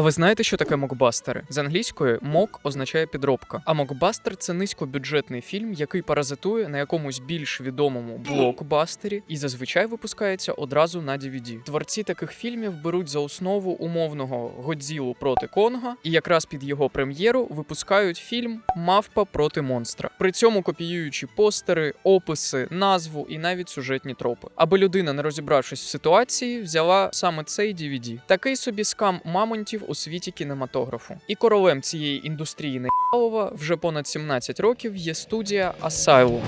А ви знаєте, що таке мокбастери? З англійської мок означає підробка. А мокбастер це низькобюджетний фільм, який паразитує на якомусь більш відомому блокбастері і зазвичай випускається одразу на DVD. Творці таких фільмів беруть за основу умовного Годзілу проти Конга, і якраз під його прем'єру випускають фільм Мавпа проти монстра. При цьому копіюючи постери, описи, назву і навіть сюжетні тропи. Аби людина, не розібравшись в ситуації, взяла саме цей DVD. Такий собі скам мамонтів у світі кінематографу. І королем цієї індустрії неялова вже понад 17 років є студія Asylum.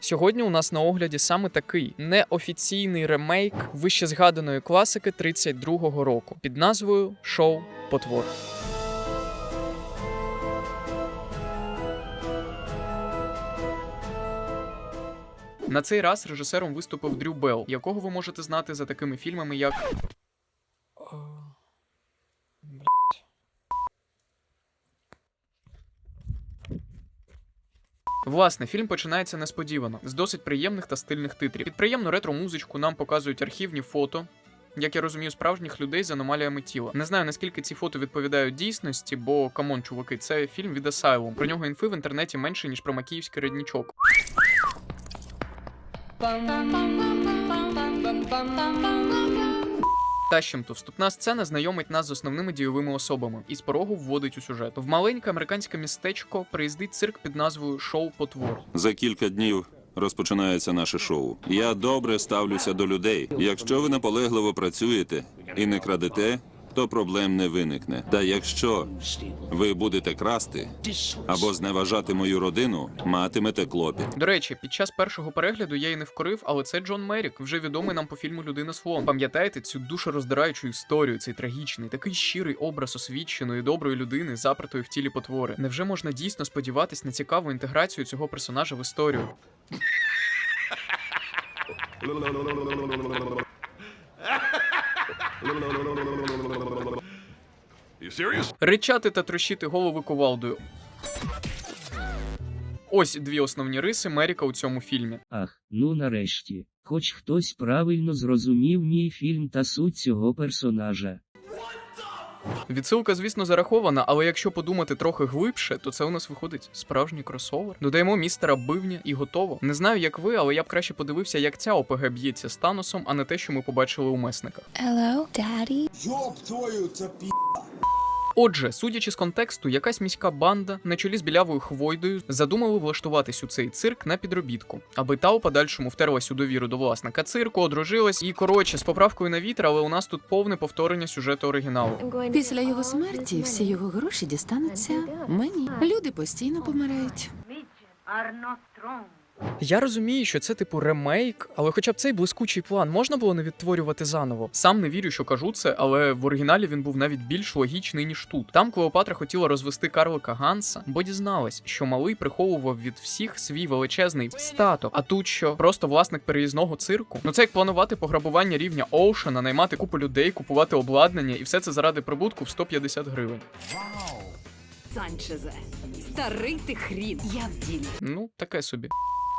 Сьогодні у нас на огляді саме такий неофіційний ремейк вище згаданої класики 32-го року під назвою Шоу Потвор. На цей раз режисером виступив Дрю Белл, якого ви можете знати за такими фільмами, як. Власне, фільм починається несподівано, з досить приємних та стильних титрів. Під приємну ретро-музичку нам показують архівні фото. Як я розумію, справжніх людей з аномаліями тіла. Не знаю наскільки ці фото відповідають дійсності, бо камон, чуваки, це фільм від Asylum. Про нього інфи в інтернеті менше ніж про макіївський роднічок. Тащим-то вступна сцена знайомить нас з основними дійовими особами і з порогу вводить у сюжет. В маленьке американське містечко приїздить цирк під назвою Шоу Потвор. За кілька днів розпочинається наше шоу. Я добре ставлюся до людей. Якщо ви наполегливо працюєте і не крадете, то проблем не виникне. Та якщо ви будете красти або зневажати мою родину, матимете клопіт. До речі, під час першого перегляду я і не вкорив, але це Джон Мерік, вже відомий нам по фільму Людина флом. Пам'ятаєте цю душероздираючу історію, цей трагічний, такий щирий образ освіченої, доброї людини, запертої в тілі потвори. Невже можна дійсно сподіватись на цікаву інтеграцію цього персонажа в історію? Ричати та трощити голови кувалдою. Ось дві основні риси Меріка у цьому фільмі. Ах, ну нарешті. Хоч хтось правильно зрозумів мій фільм та суть цього персонажа. Відсилка, звісно, зарахована, але якщо подумати трохи глибше, то це у нас виходить справжній кросовер. Додаємо містера бивня і готово. Не знаю, як ви, але я б краще подивився, як ця ОПГ б'ється з Таносом, а не те, що ми побачили у месниках. Hello, Daddy. Йоп твою, це пі... Отже, судячи з контексту, якась міська банда на чолі з білявою хвойдою задумали влаштуватись у цей цирк на підробітку, аби та у подальшому втерлась у довіру до власника цирку, одружилась і коротше з поправкою на вітер, але у нас тут повне повторення сюжету оригіналу. Після його смерті всі його гроші дістануться мені. Люди постійно помирають. are not strong. Я розумію, що це типу ремейк, але хоча б цей блискучий план можна було не відтворювати заново. Сам не вірю, що кажу це, але в оригіналі він був навіть більш логічний ніж тут. Там Клеопатра хотіла розвести Карлика Ганса, бо дізналась, що малий приховував від всіх свій величезний статок. А тут що просто власник переїзного цирку. Ну це як планувати пограбування рівня Оушена, наймати купу людей, купувати обладнання, і все це заради прибутку в 150 гривень. Санчезе, старий ти хрін, я в ділі. Ну таке собі.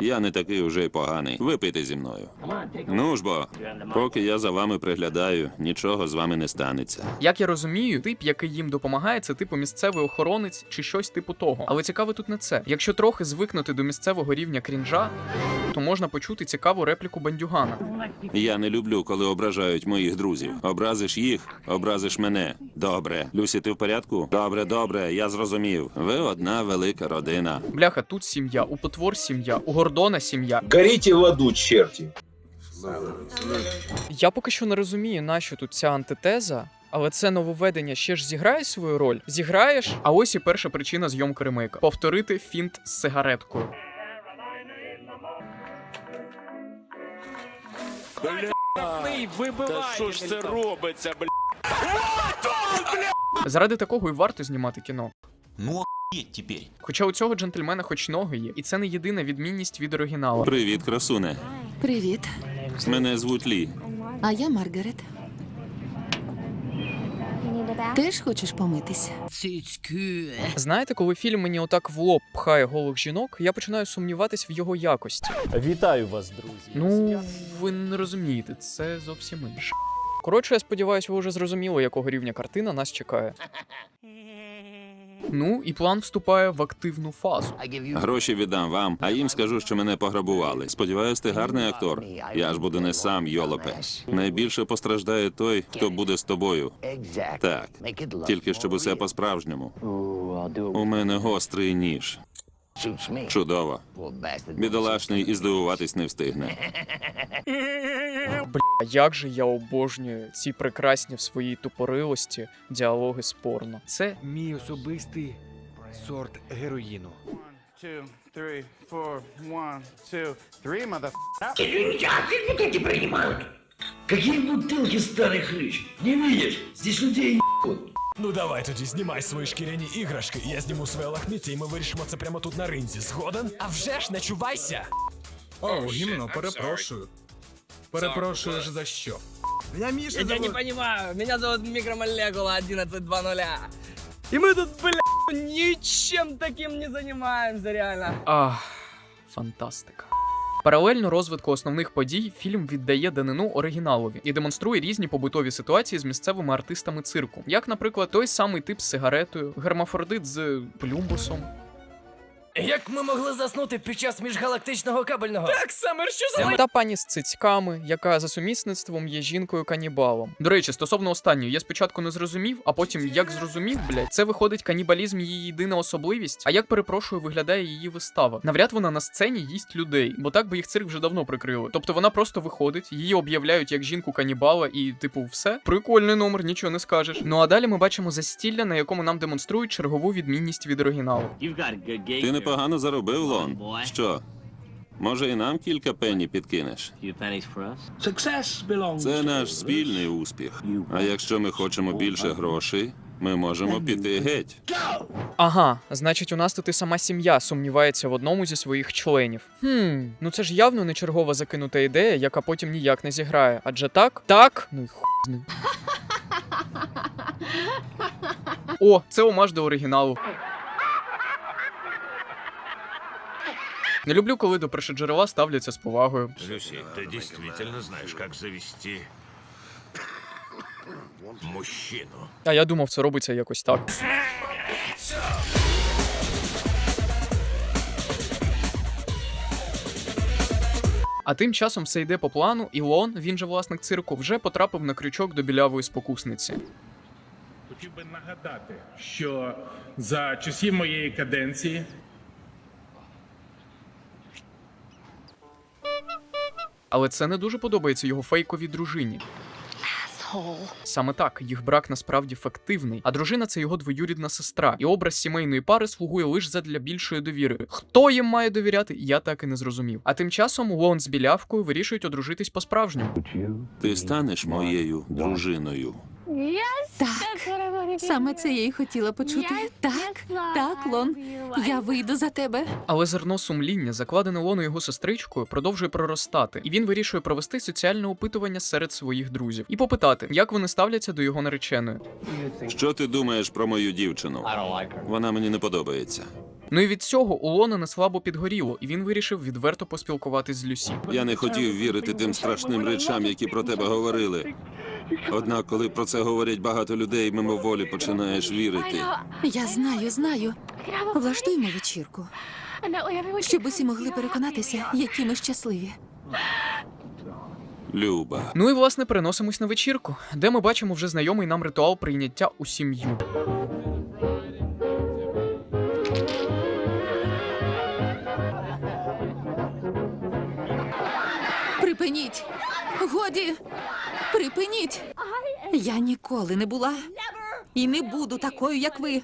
Я не такий уже й поганий. Випийте зі мною. Ну ж бо, поки я за вами приглядаю, нічого з вами не станеться. Як я розумію, тип, який їм допомагає, це типу місцевий охоронець чи щось типу того. Але цікаво тут не це. Якщо трохи звикнути до місцевого рівня крінжа, то можна почути цікаву репліку бандюгана. Я не люблю, коли ображають моїх друзів. Образиш їх, образиш мене. Добре. Люсі, ти в порядку? Добре, добре, я зрозумів. Ви одна велика родина. Бляха, тут сім'я, у потвор сім'я, у Гордона сім'я. Горите в аду, черти. Я поки що не розумію, нащо тут ця антитеза. Але це нововведення ще ж зіграє свою роль. Зіграєш, а ось і перша причина зйомки ремейка: повторити фінт з сигареткою. Та що ж це робиться, бля? Заради такого і варто знімати кіно. Ну охуеть теперь. Хоча у цього джентльмена хоч ноги є, і це не єдина відмінність від оригіналу. Привіт, красуне. Привіт. Мене звуть Лі. А я Маргарет. Теж хочеш помитися? Знаєте, коли фільм мені отак в лоб пхає голих жінок, я починаю сумніватись в його якості. Вітаю вас, друзі. Ну, ви не розумієте, це зовсім інше. Коротше, я сподіваюся, ви вже зрозуміли, якого рівня картина нас чекає. Ну, і план вступає в активну фазу. Гроші віддам вам, а їм скажу, що мене пограбували. Сподіваюсь, ти гарний актор. Я ж буду не сам, йолопе. Найбільше постраждає той, хто буде з тобою. Так, тільки щоб усе по-справжньому. У мене гострий ніж. Чудово. Бідолашний і здивуватись не встигне. Бля, як же я обожнюю ці прекрасні в своїй тупорилості діалоги з порно. Це Мій особистий сорт героїну. Two, three, four, one, two, three, mother. Какие бутылки, старый хрыч? Не видишь? Здесь людей Ну давай тоді знімай свої шкіряні іграшки, я зніму своє лахміття, і ми вирішимо це прямо тут на ринзі. Згоден? А вже ж не чувайся! О, гімно, перепрошую. Перепрошуєш за що? Я Міша Я не понимаю, меня зовут Микромолекула 1120. И мы тут, бля, ничем таким не занимаемся, реально. Ах, фантастика. Паралельно розвитку основних подій фільм віддає данину оригіналові і демонструє різні побутові ситуації з місцевими артистами цирку, як, наприклад, той самий тип з сигаретою, гермафордит з плюмбусом. Як ми могли заснути під час міжгалактичного кабельного? Так, Самер, що за Та пані з цицьками, яка за сумісництвом є жінкою канібалом. До речі, стосовно останньої, я спочатку не зрозумів, а потім як зрозумів, блядь, це виходить канібалізм її єдина особливість. А як перепрошую, виглядає її вистава. Навряд вона на сцені їсть людей, бо так би їх цирк вже давно прикрили. Тобто вона просто виходить, її об'являють як жінку канібала, і типу, все. Прикольний номер, нічого не скажеш. Ну а далі ми бачимо застілля, на якому нам демонструють чергову відмінність від оригіналу. Ти непогано заробив, Лон. Що? Може, і нам кілька пенні підкинеш? Це наш спільний успіх. А якщо ми хочемо більше грошей, ми можемо піти геть. Ага, значить, у нас тут і сама сім'я сумнівається в одному зі своїх членів. Хм, ну це ж явно не чергова закинута ідея, яка потім ніяк не зіграє. Адже так? Так? Ну й хуй з ним. О, це омаж до оригіналу. Не люблю, коли до першоджерела ставляться з повагою. Люси, ты действительно знаешь, как завести мужчину. А я думав, це робиться якось так. А тим часом все йде по плану, і Лон, він же власник цирку, вже потрапив на крючок до білявої спокусниці. Хотів би нагадати, що за часів моєї каденції Але це не дуже подобається його фейковій дружині. Саме так, їх брак насправді фактивний, а дружина це його двоюрідна сестра, і образ сімейної пари слугує лише задля більшої довіри. Хто їм має довіряти, я так і не зрозумів. А тим часом Лон з білявкою вирішують одружитись по-справжньому. Ти станеш моєю дружиною. Так, саме це я й хотіла почути. Так, так, Лон, я вийду за тебе. Але зерно сумління, закладене Лону його сестричкою, продовжує проростати, і він вирішує провести соціальне опитування серед своїх друзів і попитати, як вони ставляться до його нареченої. Що ти думаєш про мою дівчину? Вона мені не подобається. Ну і від цього у Лона не слабо підгоріло, і він вирішив відверто поспілкуватись з Люсі. Я не хотів вірити тим страшним речам, які про тебе говорили. Однак, коли про це говорять багато людей, мимоволі починаєш вірити. Я знаю, знаю. Влаштуємо вечірку, щоб усі могли переконатися, які ми щасливі. Люба. Ну і власне переносимось на вечірку, де ми бачимо вже знайомий нам ритуал прийняття у сім'ю. Припиніть! Годі! Припиніть! Я ніколи не була і не буду такою, як ви.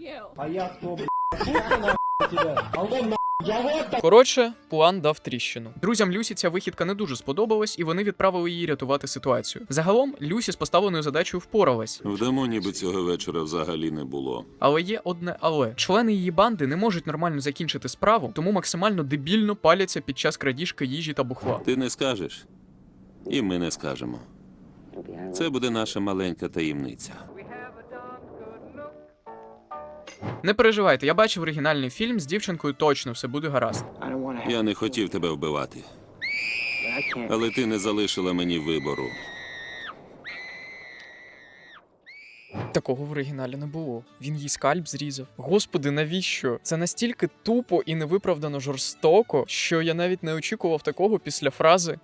Коротше, план дав тріщину. Друзям Люсі ця вихідка не дуже сподобалась, і вони відправили її рятувати ситуацію. Загалом Люсі з поставленою задачею впоралась, Вдома ніби цього вечора взагалі не було. але є одне але члени її банди не можуть нормально закінчити справу, тому максимально дебільно паляться під час крадіжки їжі та бухла. Ти не скажеш, і ми не скажемо. Це буде наша маленька таємниця. Не переживайте, я бачив оригінальний фільм з дівчинкою точно все буде гаразд. Я не хотів тебе вбивати. Але ти не залишила мені вибору. Такого в оригіналі не було. Він їй скальп зрізав. Господи, навіщо? Це настільки тупо і невиправдано жорстоко, що я навіть не очікував такого після фрази.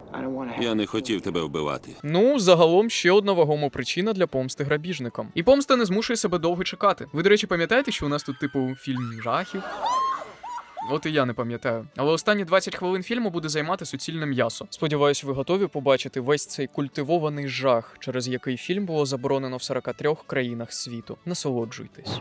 Я не хотів тебе вбивати. Ну, загалом ще одна вагома причина для помсти грабіжникам. І помста не змушує себе довго чекати. Ви, до речі, пам'ятаєте, що у нас тут, типу, фільм жахів? От і я не пам'ятаю. Але останні 20 хвилин фільму буде займати суцільне м'ясо. Сподіваюсь, ви готові побачити весь цей культивований жах, через який фільм було заборонено в 43 країнах світу. Насолоджуйтесь.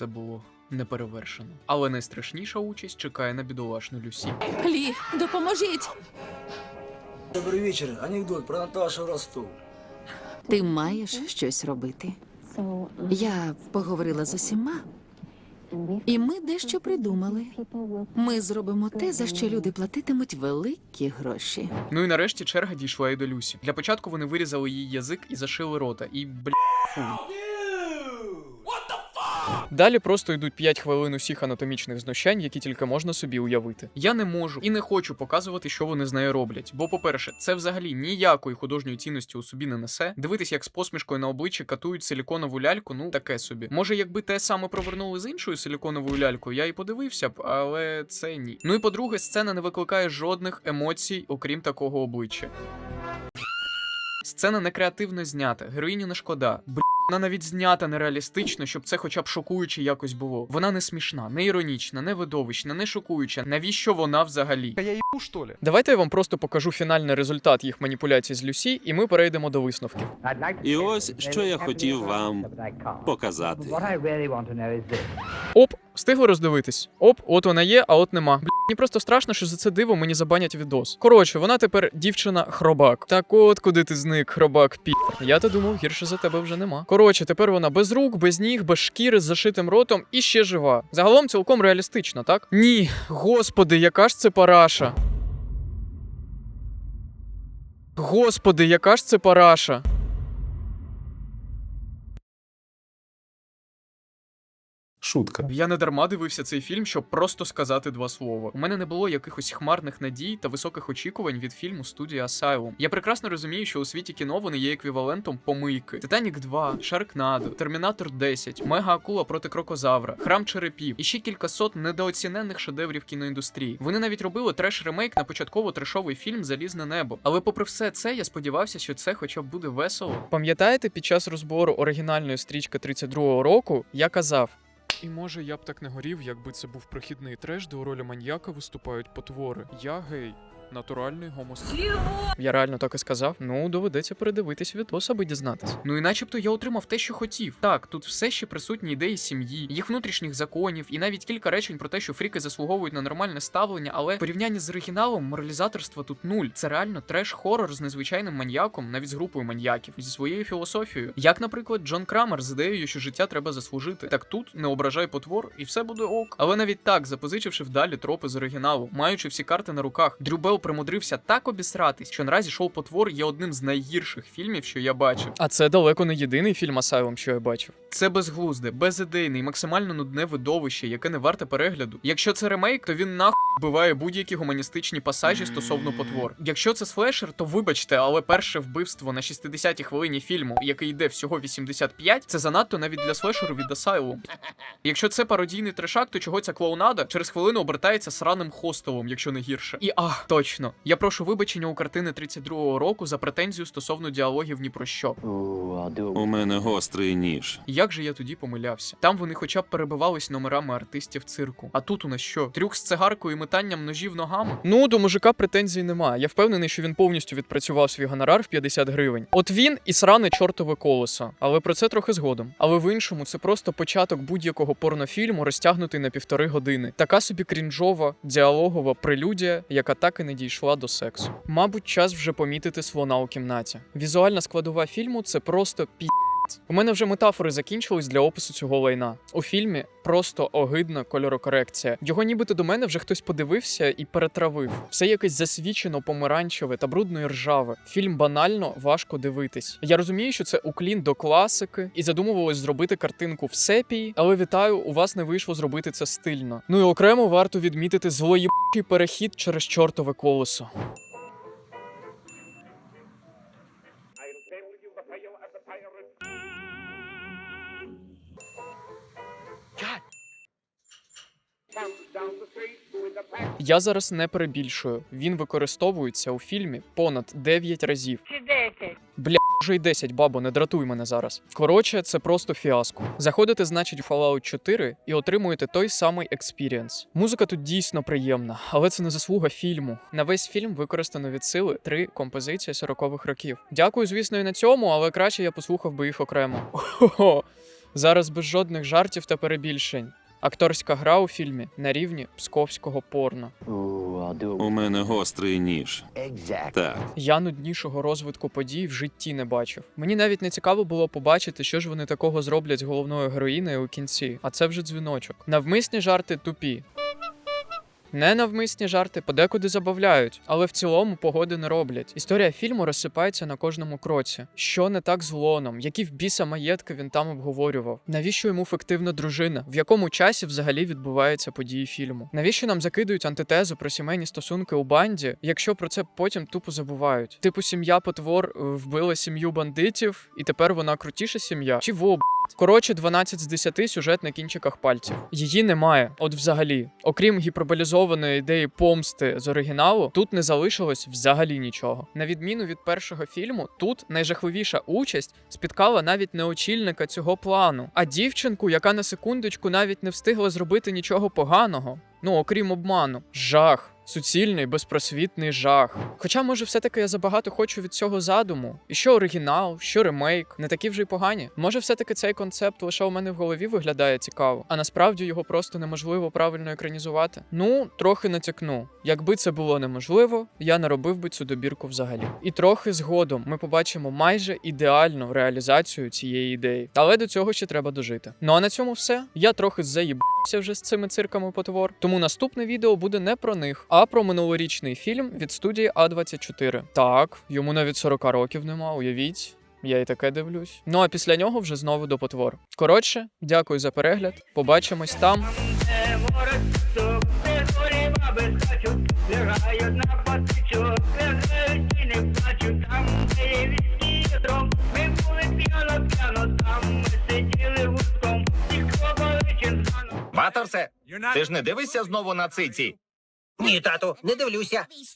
Це було неперевершено. Але найстрашніша участь чекає на бідолашну Люсі. Лі, допоможіть! Добрый вечер. Анекдот про Наташу Ростов. Ти маєш щось робити. Я поговорила з усіма, і ми дещо придумали. Ми зробимо те, за що люди платитимуть великі гроші. Ну і нарешті черга дійшла і до Люсі. Для початку вони вирізали її язик і зашили рота. І бля. Фу. Далі просто йдуть 5 хвилин усіх анатомічних знущань, які тільки можна собі уявити. Я не можу і не хочу показувати, що вони з нею роблять. Бо, по-перше, це взагалі ніякої художньої цінності у собі не несе. Дивитись, як з посмішкою на обличчі катують силіконову ляльку, ну таке собі. Може, якби те саме провернули з іншою силіконовою лялькою, я і подивився б, але це ні. Ну і по-друге, сцена не викликає жодних емоцій, окрім такого обличчя. Сцена не креативно знята, героїні не шкода. Бля, вона навіть знята нереалістично, щоб це хоча б шокуюче якось було. Вона не смішна, не іронічна, не видовищна, не шокуюча. Навіщо вона взагалі? Я їбу, що ли? Давайте я вам просто покажу фінальний результат їх маніпуляцій з Люсі, і ми перейдемо до висновків. І ось що я хотів вам показати. Оп, встигли роздивитись. Оп, от вона є, а от нема. Бля, мені просто страшно, що за це диво мені забанять відос. Коротше, вона тепер дівчина хробак. Так от куди ти зник, хробак пі. Я то думав, гірше за тебе вже нема. Коротше, тепер вона без рук, без ніг, без шкіри, з зашитим ротом і ще жива. Загалом цілком реалістично, так? Ні, господи, яка ж це параша. Господи, яка ж це параша. Шутка. Я не дарма дивився цей фільм, щоб просто сказати два слова. У мене не було якихось хмарних надій та високих очікувань від фільму студії Asylum. Я прекрасно розумію, що у світі кіно вони є еквівалентом помийки. Титанік 2, Шаркнадо, Термінатор 10, Мега Акула проти Крокозавра, Храм Черепів і ще кількасот недооціненних шедеврів кіноіндустрії. Вони навіть робили треш-ремейк на початково трешовий фільм Залізне небо. Але попри все це, я сподівався, що це хоча б буде весело. Пам'ятаєте, під час розбору оригінальної стрічки 32-го року я казав. І може я б так не горів, якби це був прохідний треш, де у ролі маньяка виступають потвори. Я гей. Натуральний гомосексуал. Я реально так і сказав. Ну, доведеться передивитись відос, аби дізнатись. Ну і начебто я отримав те, що хотів. Так, тут все ще присутні ідеї сім'ї, їх внутрішніх законів, і навіть кілька речень про те, що фріки заслуговують на нормальне ставлення, але в порівнянні з оригіналом моралізаторства тут нуль. Це реально треш-хорор з незвичайним маньяком, навіть з групою маньяків, зі своєю філософією. Як, наприклад, Джон Крамер з ідеєю, що життя треба заслужити. Так тут не ображай потвор, і все буде ок. Але навіть так, запозичивши вдалі тропи з оригіналу, маючи всі карти на руках, Дрю Белл примудрився так обісратись, що наразі шоу Потвор є одним з найгірших фільмів, що я бачив. А це далеко не єдиний фільм Асайлом, що я бачив. Це безглузде, безідейне і максимально нудне видовище, яке не варте перегляду. Якщо це ремейк, то він нахуй вбиває будь-які гуманістичні пасажі стосовно потвор. Якщо це слешер, то вибачте, але перше вбивство на 60-й хвилині фільму, який йде всього 85, це занадто навіть для слешеру від Asylum. Якщо це пародійний трешак, то чого ця клоунада через хвилину обертається сраним хостелом, якщо не гірше. І ах, точно. Я прошу вибачення у картини 32-го року за претензію стосовно діалогів ні про що. У мене гострий ніж. Як же я тоді помилявся? Там вони хоча б перебивались номерами артистів цирку. А тут у нас що? Трюк з цигаркою і метанням ножів ногами? Ну, до мужика претензій немає. Я впевнений, що він повністю відпрацював свій гонорар в 50 гривень. От він і сране чортове колесо. Але про це трохи згодом. Але в іншому це просто початок будь-якого порнофільму, розтягнутий на півтори години. Така собі крінжова, діалогова прелюдія, яка так і не дійшла до сексу. Мабуть, час вже помітити слона у кімнаті. Візуальна складова фільму це просто пі. У мене вже метафори закінчились для опису цього лайна. У фільмі просто огидна кольорокорекція. Його нібито до мене вже хтось подивився і перетравив. Все якесь засвічено помаранчеве та брудно і ржаве. Фільм банально важко дивитись. Я розумію, що це уклін до класики, і задумувалось зробити картинку в сепії, але вітаю, у вас не вийшло зробити це стильно. Ну і окремо варто відмітити злоєбучий перехід через чортове колесо. Я зараз не перебільшую. Він використовується у фільмі понад 9 разів. Чи? Бля, вже й 10, бабо, не дратуй мене зараз. Коротше, це просто фіаско. Заходите, значить, у Fallout 4 і отримуєте той самий експірієнс. Музика тут дійсно приємна, але це не заслуга фільму. На весь фільм використано від сили три композиції 40-х років. Дякую, звісно, і на цьому, але краще я послухав би їх окремо. Хо-хо. Зараз без жодних жартів та перебільшень. Акторська гра у фільмі на рівні псковського порно. У мене гострий ніж. Так. Я нуднішого розвитку подій в житті не бачив. Мені навіть не цікаво було побачити, що ж вони такого зроблять з головною героїною у кінці, а це вже дзвіночок. Навмисні жарти тупі. Ненавмисні жарти подекуди забавляють, але в цілому погоди не роблять. Історія фільму розсипається на кожному кроці. Що не так з Лоном? Які в біса маєтки він там обговорював? Навіщо йому фіктивна дружина? В якому часі взагалі відбуваються події фільму? Навіщо нам закидують антитезу про сімейні стосунки у банді, якщо про це потім тупо забувають? Типу, сім'я потвор е, вбила сім'ю бандитів, і тепер вона крутіша сім'я? Чи во б***? Коротше, 12 з 10 сюжет на кінчиках пальців. Її немає, от взагалі. Окрім гіперболізованої ідеї помсти з оригіналу, тут не залишилось взагалі нічого. На відміну від першого фільму, тут найжахливіша участь спіткала навіть не очільника цього плану, а дівчинку, яка на секундочку навіть не встигла зробити нічого поганого. Ну, окрім обману, жах. Суцільний, безпросвітний жах. Хоча, може, все-таки я забагато хочу від цього задуму. І що оригінал, що ремейк, не такі вже й погані. Може, все-таки цей концепт лише у мене в голові виглядає цікаво, а насправді його просто неможливо правильно екранізувати. Ну, трохи натякну. Якби це було неможливо, я не робив би цю добірку взагалі. І трохи згодом ми побачимо майже ідеальну реалізацію цієї ідеї. Але до цього ще треба дожити. Ну а на цьому все. Я трохи заїбався вже з цими цирками потвор. Тому наступне відео буде не про них, а про минулорічний фільм від студії А24. Так, йому навіть 40 років нема, уявіть. Я і таке дивлюсь. Ну а після нього вже знову до потвор. Коротше, дякую за перегляд. Побачимось там. Ваторсе, ти ж не дивишся знову на циці? Ні, тату, не дивлюся.